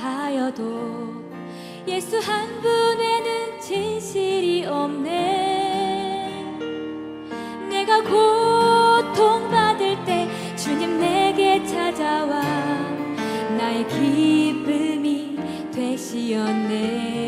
말려도 예수 한 분에는 진실이 없네. 내가 고통받을 때 주님 내게 찾아와 나의 기쁨이 되시었네